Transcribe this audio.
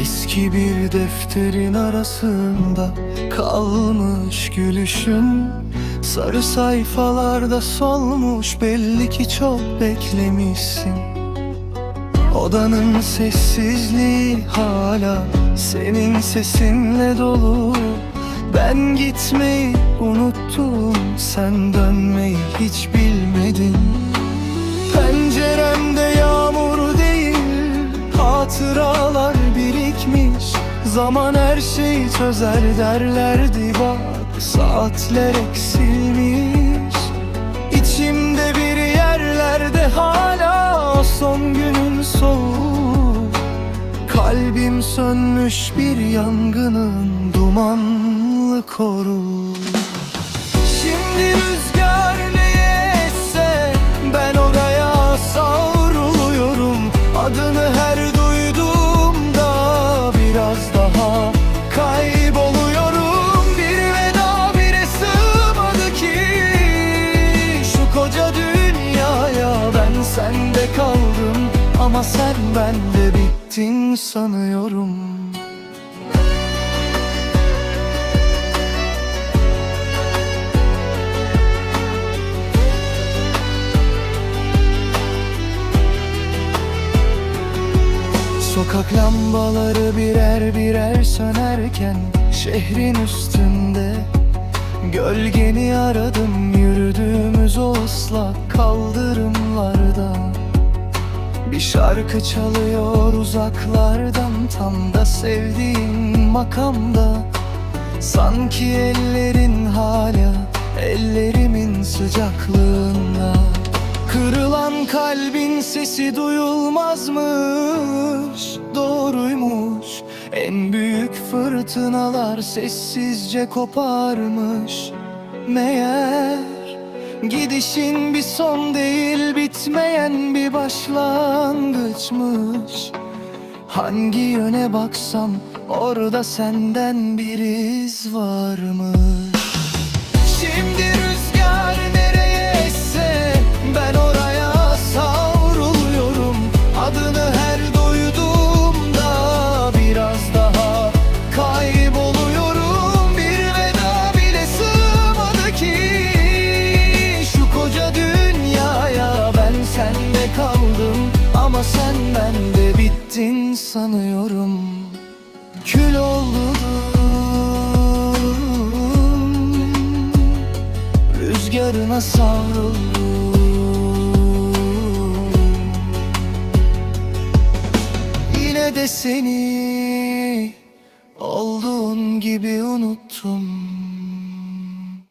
Eski bir defterin arasında kalmış gülüşün. Sarı sayfalarda solmuş belli ki çok beklemişsin. Odanın sessizliği hala senin sesinle dolu. Ben gitmeyi unuttum sen dönmeyi hiç bilmedin. Penceremde yağmur değil Hatıralar Zaman her şeyi çözer derlerdi bak Saatler eksilmiş. İçimde bir yerlerde hala son günün soğuğu. Kalbim sönmüş bir yangının dumanlı koru Şimdi rüzgar neye ama sen bende bittin sanıyorum. Sokak lambaları birer birer sönerken Şehrin üstünde Gölgeni aradım. Yürüdüğümüz o ıslak kaldırımlarda Bir şarkı çalıyor uzaklardan Tam da sevdiğim makamda. Sanki ellerin hala ellerimin sıcaklığında. Kırılan kalbin sesi duyulmazmış Doğruymuş. En büyük fırtınalar sessizce koparmış. Meğer Gidişin bir son değil bitmeyen bir başlangıçmış. Hangi yöne baksam orada senden bir iz varmış. Şimdi ama sen bende bittin sanıyorum. Kül oldum. Rüzgarına savruldum. Yine de seni Olduğun gibi unuttum